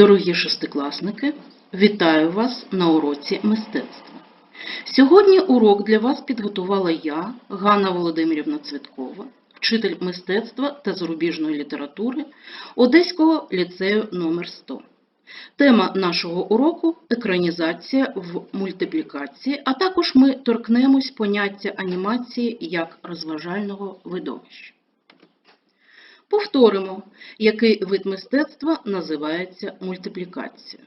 Дорогі шестикласники, вітаю вас на уроці мистецтва. Сьогодні урок для вас підготувала я, Ганна Володимирівна Цвіткова, вчитель мистецтва та зарубіжної літератури Одеського ліцею номер 100 Тема нашого уроку екранізація в мультиплікації, а також ми торкнемось поняття анімації як розважального видовища. Повторимо, який вид мистецтва називається мультиплікація.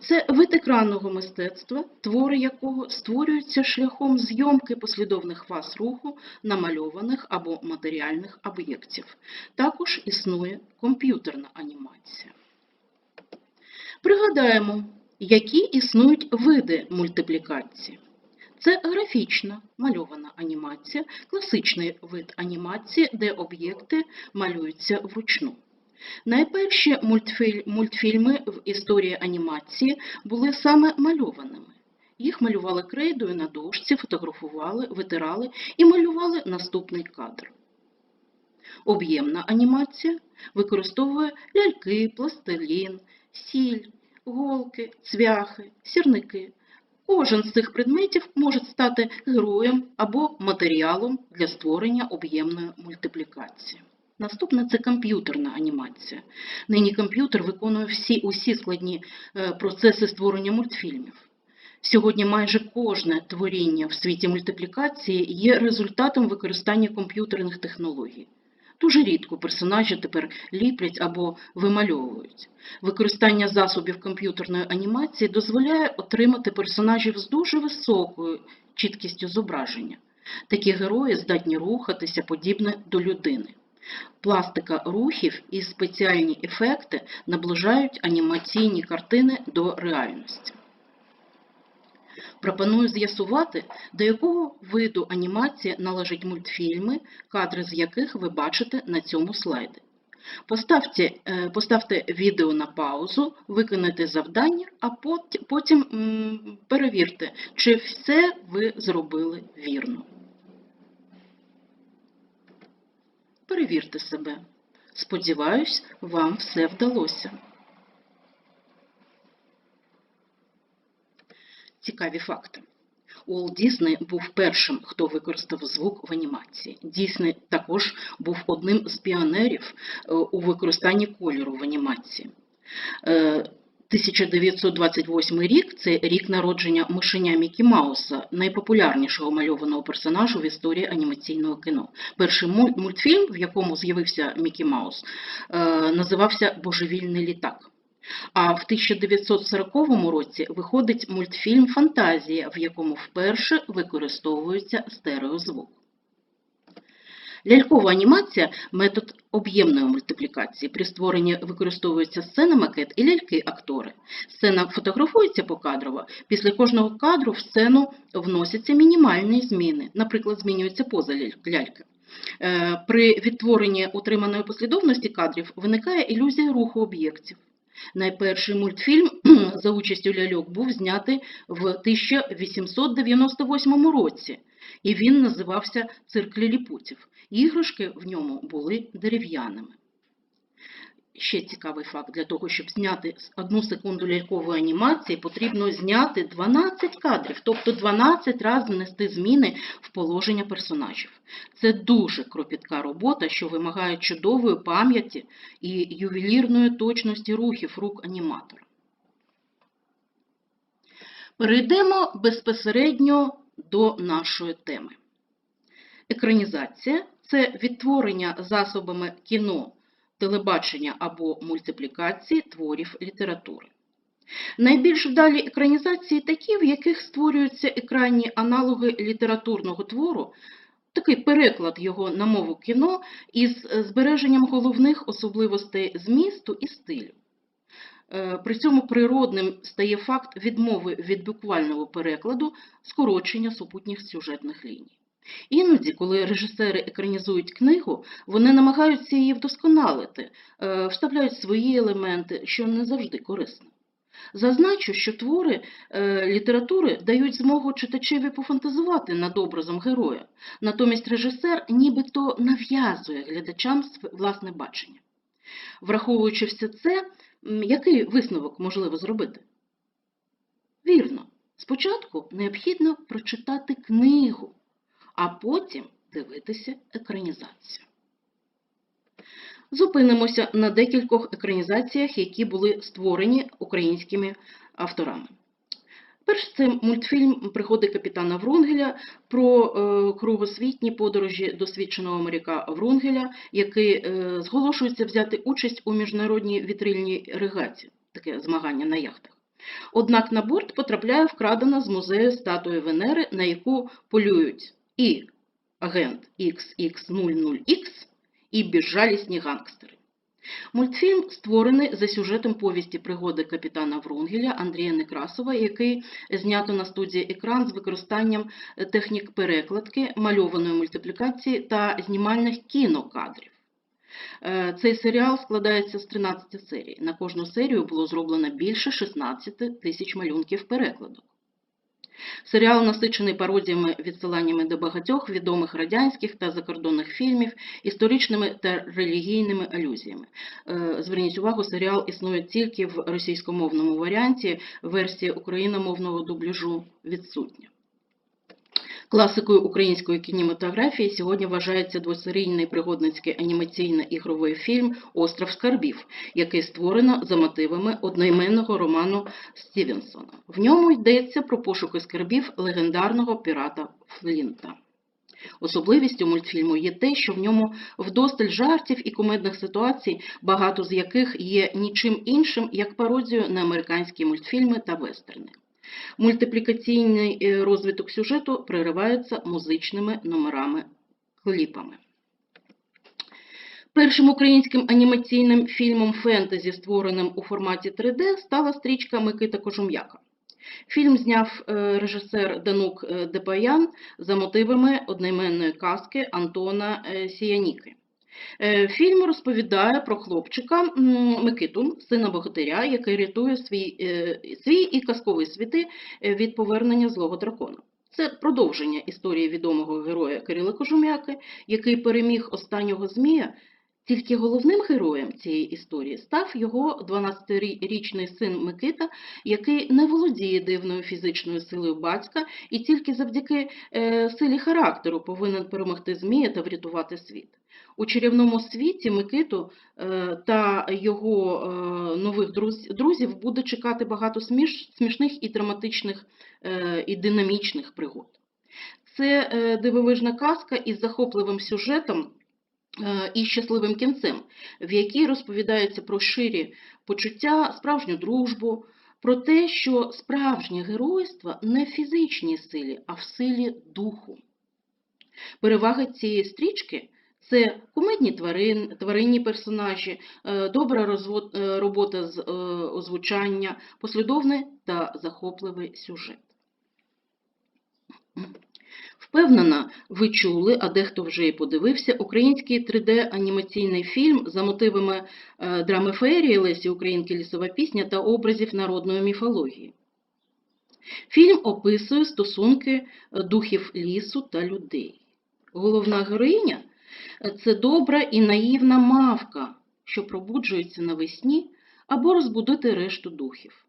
Це вид екранного мистецтва, твори якого створюються шляхом зйомки послідовних фаз руху намальованих або матеріальних об'єктів. Також існує комп'ютерна анімація. Пригадаємо, які існують види мультиплікації. Це графічна мальована анімація, класичний вид анімації, де об'єкти малюються вручну. Найперші мультфільми в історії анімації були саме мальованими. Їх малювали крейдою на дошці, фотографували, витирали і малювали наступний кадр. Об'ємна анімація використовує ляльки, пластилін, сіль, голки, цвяхи, сірники. Кожен з цих предметів може стати героєм або матеріалом для створення об'ємної мультиплікації. Наступне це комп'ютерна анімація. Нині комп'ютер виконує всі усі складні е, процеси створення мультфільмів. Сьогодні майже кожне творіння в світі мультиплікації є результатом використання комп'ютерних технологій. Дуже рідко персонажі тепер ліплять або вимальовують. Використання засобів комп'ютерної анімації дозволяє отримати персонажів з дуже високою чіткістю зображення. Такі герої здатні рухатися подібне до людини. Пластика рухів і спеціальні ефекти наближають анімаційні картини до реальності. Пропоную з'ясувати, до якого виду анімації належать мультфільми, кадри з яких ви бачите на цьому слайді. Поставте, е, поставте відео на паузу, виконайте завдання, а потім перевірте, чи все ви зробили вірно. Перевірте себе. Сподіваюсь, вам все вдалося. Цікаві факти. Уолт Дісней був першим, хто використав звук в анімації. Дісней також був одним з піонерів е, у використанні кольору в анімації. Е, 1928 рік це рік народження мишеня Мікі Мауса, найпопулярнішого мальованого персонажу в історії анімаційного кіно. Перший мультфільм, в якому з'явився Мікі Маус, е, називався Божевільний літак. А в 1940 році виходить мультфільм Фантазія, в якому вперше використовується стереозвук. Лялькова анімація метод об'ємної мультиплікації. При створенні використовується сцена макет і ляльки-актори. Сцена фотографується покадрово. Після кожного кадру в сцену вносяться мінімальні зміни. Наприклад, змінюється поза ляльки. Е, При відтворенні утриманої послідовності кадрів виникає ілюзія руху об'єктів. Найперший мультфільм за участю ляльок був знятий в 1898 році, і він називався «Цирк ліліпутів». Іграшки в ньому були дерев'яними. Ще цікавий факт. Для того, щоб зняти одну секунду лялькової анімації, потрібно зняти 12 кадрів, тобто 12 разів внести зміни в положення персонажів. Це дуже кропітка робота, що вимагає чудової пам'яті і ювелірної точності рухів рук аніматора. Перейдемо безпосередньо до нашої теми. Екранізація це відтворення засобами кіно, телебачення або мультиплікації творів літератури. Найбільш вдалі екранізації такі, в яких створюються екранні аналоги літературного твору, такий переклад його на мову кіно із збереженням головних особливостей змісту і стилю. Е, При цьому природним стає факт відмови від буквального перекладу, скорочення супутніх сюжетних ліній. Іноді, коли режисери екранізують книгу, вони намагаються її вдосконалити, е, вставляють свої елементи, що не завжди корисно. Зазначу, що твори е, літератури дають змогу читачеві пофантазувати над образом героя, натомість режисер нібито нав'язує глядачам власне бачення. Враховуючи все це, Який висновок можливо зробити? Вірно, спочатку необхідно прочитати книгу, а потім дивитися екранізацію. Зупинимося на декількох екранізаціях, які були створені українськими авторами. Перш це мультфільм Приходи капітана Врунгеля про е, кругосвітні подорожі досвідченого моряка Врунгеля, який е, зголошується взяти участь у міжнародній вітрильній регаті, таке змагання на яхтах. Однак на борт потрапляє вкрадена з музею статуя Венери, на яку полюють і агент XX00X, і безжалісні гангстери. Мультфільм створений за сюжетом повісті пригоди капітана Врунгеля Андрія Некрасова, який знято на студії екран з використанням технік перекладки, мальованої мультиплікації та знімальних кінокадрів. Е, Цей серіал складається з 13 серій. На кожну серію було зроблено більше 16 тисяч малюнків перекладу. Серіал насичений пародіями, відсиланнями до багатьох відомих радянських та закордонних фільмів, історичними та релігійними алюзіями. Е, Зверніть увагу, серіал існує тільки в російськомовному варіанті, версія україномовного дубляжу відсутня. Класикою української кінематографії сьогодні вважається двосерійний пригодницький анімаційно-ігровий фільм Остров скарбів, який створено за мотивами одноіменного роману Стівенсона. В ньому йдеться про пошуки скарбів легендарного пірата Флінта. Особливістю мультфільму є те, що в ньому вдосталь жартів і кумедних ситуацій, багато з яких є нічим іншим, як пародією на американські мультфільми та вестерни. Мультиплікаційний е, розвиток сюжету переривається музичними номерами кліпами. Першим українським анімаційним фільмом фентезі, створеним у форматі 3D, стала стрічка Микита Кожум'яка. Фільм зняв е, режисер Данук е, Депаян за мотивами одноіменної казки Антона Сіяніки. Е, Фільм розповідає про хлопчика Микиту, сина богатиря, який рятує свій, е, свій і казковий світи е, від повернення злого дракона. Це продовження історії відомого героя Кирила Кожум'яки, який переміг останнього змія. Тільки головним героєм цієї історії став його 12-річний син Микита, який не володіє дивною фізичною силою батька і тільки завдяки е, силі характеру повинен перемогти змія та врятувати світ. У чарівному світі Микиту е, та його е, нових друз- друзів буде чекати багато сміш, смішних і драматичних і динамічних пригод. Це дивовижна казка із захопливим сюжетом і щасливим кінцем, в якій розповідається про ширі почуття, справжню дружбу, про те, що справжнє геройство не в фізичній силі, а в силі духу. Перевага цієї стрічки це кумедні тварин, тваринні персонажі, е, добра е, робота з е, озвучання, послідовний та захопливий сюжет. Впевнена, ви чули, а дехто вже і подивився, український 3D-анімаційний фільм за мотивами е, драми феєрії Лесі Українки лісова пісня та образів народної міфології. Фільм описує стосунки е, духів лісу та людей. Головна героїня це добра і наївна мавка, що пробуджується навесні або розбудити решту духів.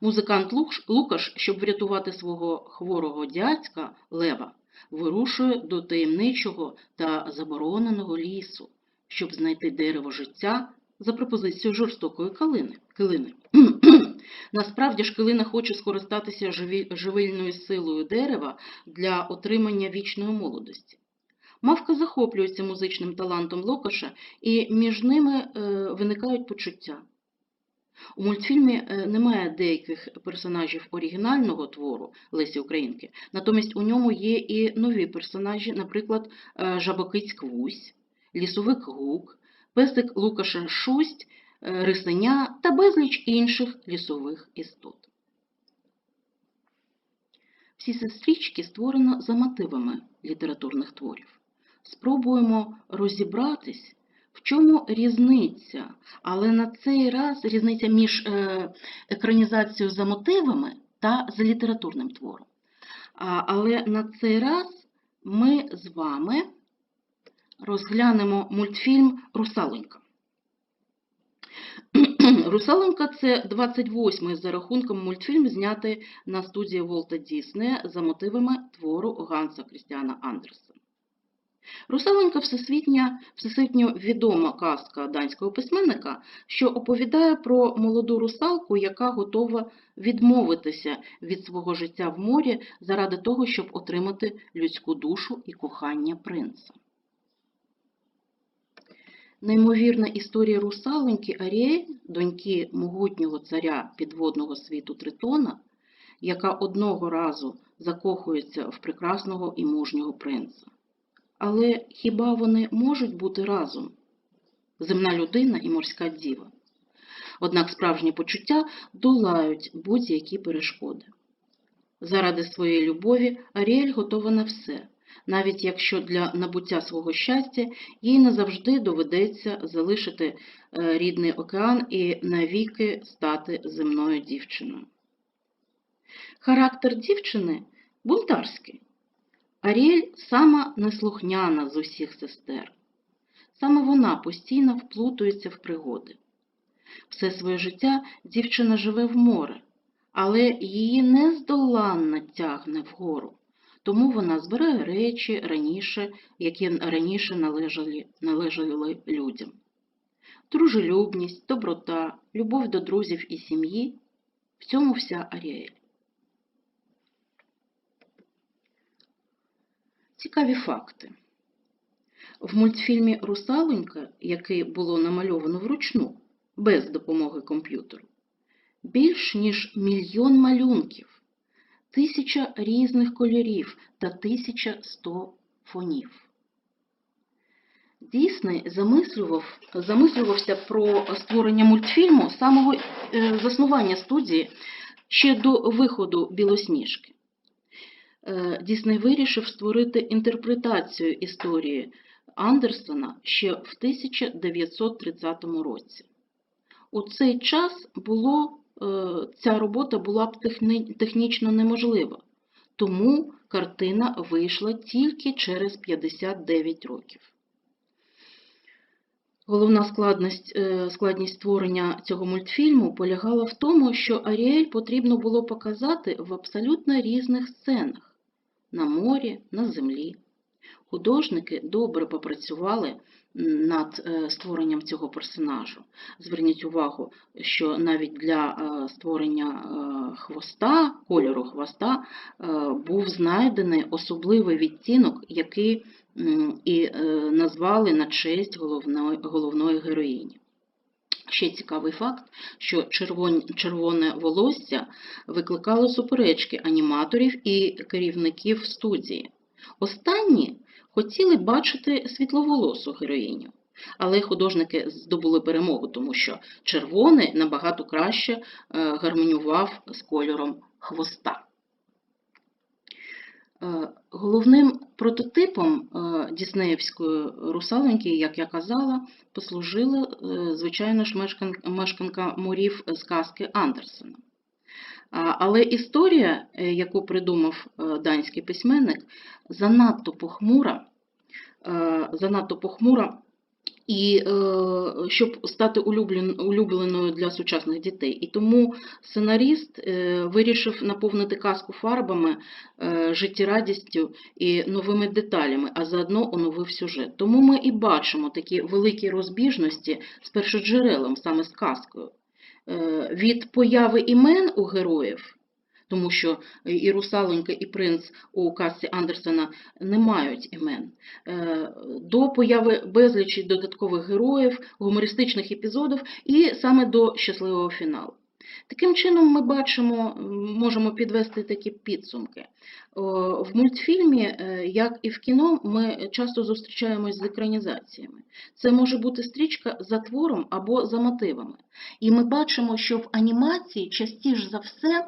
Музикант Лукаш, щоб врятувати свого хворого дядька Лева, вирушує до таємничого та забороненого лісу, щоб знайти дерево життя за пропозицією жорстокої калини. килини. Насправді ж килина хоче скористатися живильною силою дерева для отримання вічної молодості. Мавка захоплюється музичним талантом Лукаша, і між ними е, виникають почуття. У мультфільмі е, немає деяких персонажів оригінального твору Лесі Українки, натомість у ньому є і нові персонажі, наприклад, е, Жабокиць Квусь, Лісовик Гук, Песик Лукаша Шусть, е, Рисеня та безліч інших лісових істот. Всі ці створено за мотивами літературних творів. Спробуємо розібратись, в чому різниця, але на цей раз різниця між е, екранізацією за мотивами та за літературним твором. Але на цей раз ми з вами розглянемо мультфільм Русалонька. Русаленка це 28-й за рахунком мультфільм, знятий на студії Волта Діснея за мотивами твору Ганса Крістіана Андерсена. Русаленка всесвітня, всесвітньо відома казка данського письменника, що оповідає про молоду русалку, яка готова відмовитися від свого життя в морі заради того, щоб отримати людську душу і кохання принца. Неймовірна історія русаленьки Аріель, доньки могутнього царя підводного світу Тритона, яка одного разу закохується в прекрасного і мужнього принца. Але хіба вони можуть бути разом? Земна людина і морська діва. Однак справжні почуття долають будь-які перешкоди. Заради своєї любові Аріель готова на все, навіть якщо для набуття свого щастя їй назавжди доведеться залишити е, рідний океан і навіки стати земною дівчиною. Характер дівчини бунтарський. Аріель сама неслухняна з усіх сестер. Саме вона постійно вплутується в пригоди. Все своє життя дівчина живе в море, але її нездоланно тягне вгору, тому вона збирає речі раніше, які раніше належали, належали людям. Дружелюбність, доброта, любов до друзів і сім'ї в цьому вся Аріель. Цікаві факти. В мультфільмі Русалонька, який було намальовано вручну, без допомоги комп'ютеру, більш ніж мільйон малюнків, тисяча різних кольорів та 1100 фонів. Дісней замислював, замислювався про створення мультфільму самого е, заснування студії ще до виходу Білосніжки. Е, Дісней вирішив створити інтерпретацію історії Андерсона ще в 1930 році. У цей час було, е, ця робота була б технічно неможлива, тому картина вийшла тільки через 59 років. Головна складність, е, складність створення цього мультфільму полягала в тому, що Аріель потрібно було показати в абсолютно різних сценах на морі, на землі. Художники добре попрацювали над е, створенням цього персонажу. Зверніть увагу, що навіть для е, створення е, хвоста, кольору хвоста, був знайдений особливий відтінок, який і назвали на честь головної, головної героїні. Ще цікавий факт, що червоне волосся викликало суперечки аніматорів і керівників студії. Останні хотіли бачити світловолосу героїню, але художники здобули перемогу, тому що червоний набагато краще е, гармонював з кольором хвоста. Е, Головним прототипом е, Діснеївської русаленьки, як я казала, послужила, е, звичайно ж, мешканка морів з казки Андерсена. Але історія, яку придумав данський письменник, занадто похмура, занадто похмура і щоб стати улюбленою для сучасних дітей. І тому сценаріст вирішив наповнити казку фарбами, життєрадістю і новими деталями, а заодно оновив сюжет. Тому ми і бачимо такі великі розбіжності з першоджерелом, саме з казкою. Е, Від появи імен у героїв, тому що і русалонька, і принц у казці Андерсена не мають імен, е, до появи безлічі додаткових героїв, гумористичних епізодів і саме до щасливого фіналу. Таким чином, ми бачимо, можемо підвести такі підсумки. В мультфільмі, е, як і в кіно, ми часто зустрічаємось з екранізаціями. Це може бути стрічка за твором або за мотивами. І ми бачимо, що в анімації частіше за все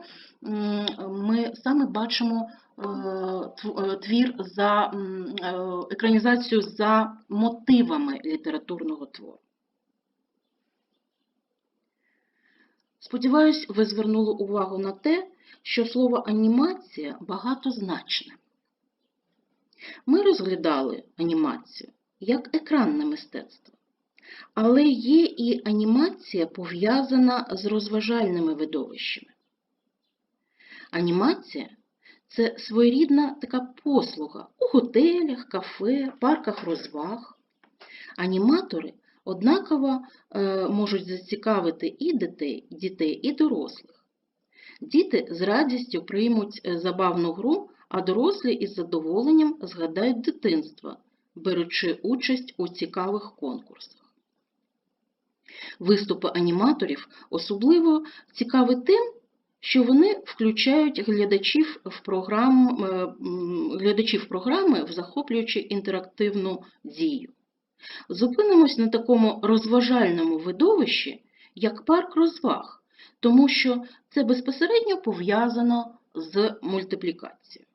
ми саме бачимо е, е, твір за екранізацію за мотивами літературного твору. Сподіваюсь, ви звернули увагу на те, що слово анімація багатозначне. Ми розглядали анімацію як екранне мистецтво. Але є і анімація пов'язана з розважальними видовищами. Анімація це своєрідна така послуга у готелях, кафе, парках розваг. Аніматори однаково е, можуть зацікавити і дітей, дітей, і дорослих. Діти з радістю приймуть е, забавну гру, а дорослі із задоволенням згадають дитинство, беручи участь у цікавих конкурсах. Виступи аніматорів особливо цікаві тим, що вони включають глядачів в, програм, е, глядачів програми в захоплюючи інтерактивну дію. Зупинимось на такому розважальному видовищі, як парк розваг, тому що це безпосередньо пов'язано з мультиплікацією.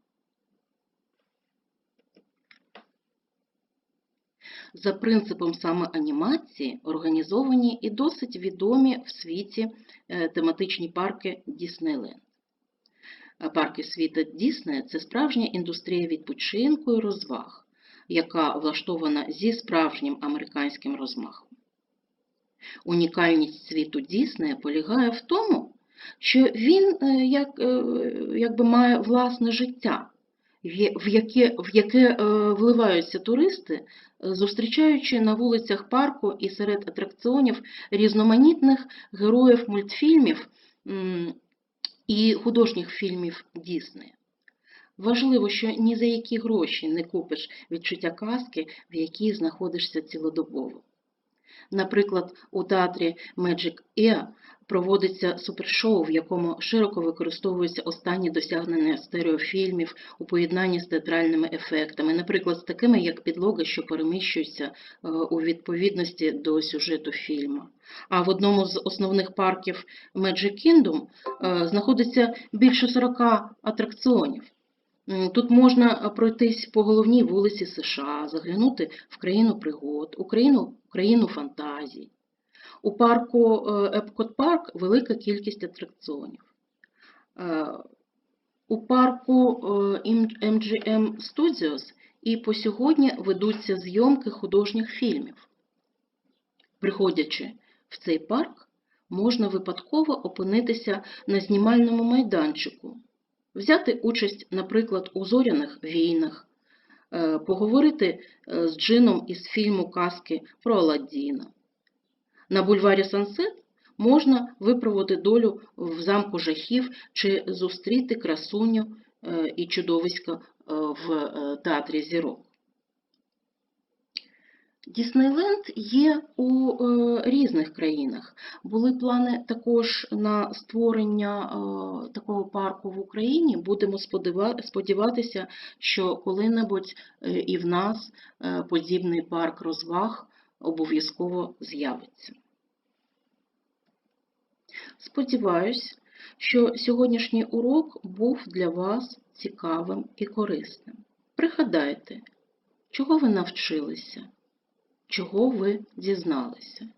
За принципом саме анімації організовані і досить відомі в світі е, тематичні парки Діснейленд. Парки світу Діснея – це справжня індустрія відпочинку і розваг, яка влаштована зі справжнім американським розмахом. Унікальність світу Діснея полягає в тому, що він е, як, е, якби має власне життя, в яке, в яке е, вливаються туристи, зустрічаючи на вулицях парку і серед атракціонів різноманітних героїв мультфільмів і художніх фільмів Діснея. Важливо, що ні за які гроші не купиш відчуття казки, в якій знаходишся цілодобово. Наприклад, у театрі Magic Air проводиться супершоу, в якому широко використовуються останні досягнення стереофільмів у поєднанні з театральними ефектами, наприклад, з такими, як підлога, що переміщується е, у відповідності до сюжету фільму. А в одному з основних парків Magic Kingdom е, знаходиться більше 40 атракціонів. М, Тут можна пройтись по головній вулиці США, заглянути в країну пригод, у країну, фантазій. У парку е, Епкот Парк велика кількість атракціонів. Е, У парку е, MGM Studios і по сьогодні ведуться зйомки художніх фільмів. Приходячи в цей парк, можна випадково опинитися на знімальному майданчику, взяти участь, наприклад, у зоряних війнах, е, поговорити е, з Джином із фільму казки про Аладдіна. На бульварі Сансет можна випробувати долю в замку жахів чи зустріти красуню е, і чудовисько е, в театрі зірок. Діснейленд є у е, різних країнах. Були плани також на створення е, такого парку в Україні. Будемо сподіватися, що коли-небудь е, і в нас подібний парк розваг обов'язково з'явиться. Сподіваюсь, що сьогоднішній урок був для вас цікавим і корисним. Пригадайте, чого ви навчилися, чого ви дізналися.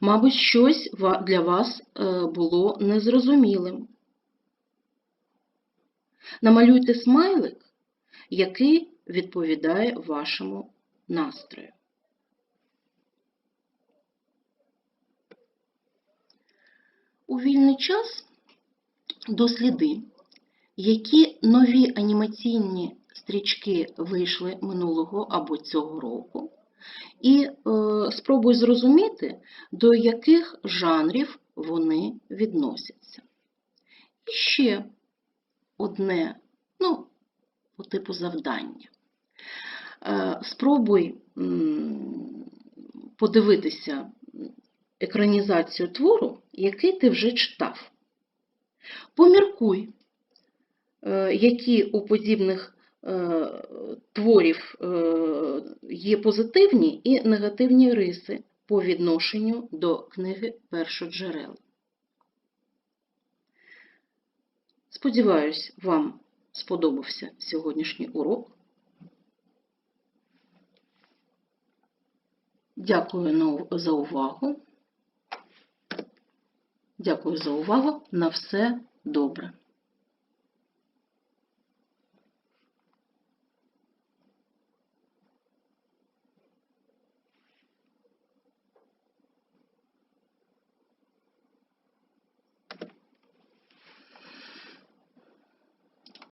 Мабуть, щось для вас е, було незрозумілим. Намалюйте смайлик, який відповідає вашому настрою. У вільний час досліди, які нові анімаційні стрічки вийшли минулого або цього року, і е, спробуй зрозуміти, до яких жанрів вони відносяться. І ще одне, ну, по типу завдання. Е, спробуй м, подивитися екранізацію твору, який ти вже читав. Поміркуй, е, які у подібних творів е, є позитивні і негативні риси по відношенню до книги першоджерел. Сподіваюсь, вам сподобався сьогоднішній урок. Дякую за увагу. Дякую за увагу. На все добре.